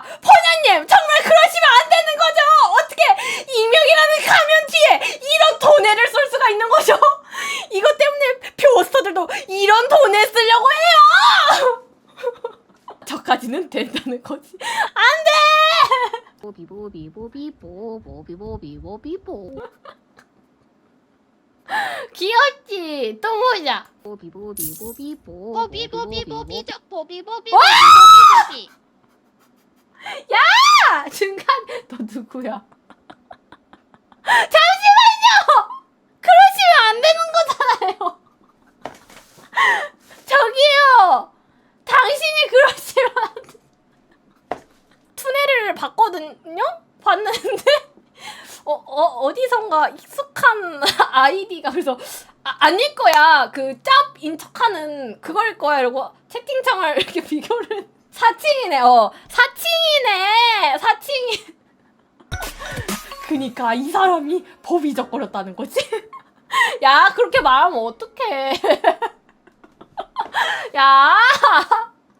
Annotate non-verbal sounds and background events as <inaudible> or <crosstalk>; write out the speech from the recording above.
포녀님 정말 그러시면 안 되는 거죠. 어떻게 익명이라는 가면 뒤에 이런 돈을 쏠 수가 있는 거죠? 이것 때문에 표스터들도 이런 돈을 쓰려고 해요. <laughs> 저까지는 된다는 거지. 안 돼. 보비보비보비보 보비보비보비보 귀엽지. 또 보자. 보비보비보비보 뽀비뽀비 누구야? <laughs> 잠시만요. 그러시면 안 되는 거잖아요. <laughs> 저기요. 당신이 그러시면 안 돼. 투네를 봤거든요? 봤는데 <laughs> 어, 어 어디선가 익숙한 아이디가 그래서 아, 아닐 거야. 그 짭인 척하는 그걸 거야. 이러고 채팅창을 이렇게 비교를 사칭이네. 어 사칭이네. 사칭이. 그니까 이 사람이 법이적거렸다는 거지. <laughs> 야 그렇게 말하면 어떡해. <laughs> 야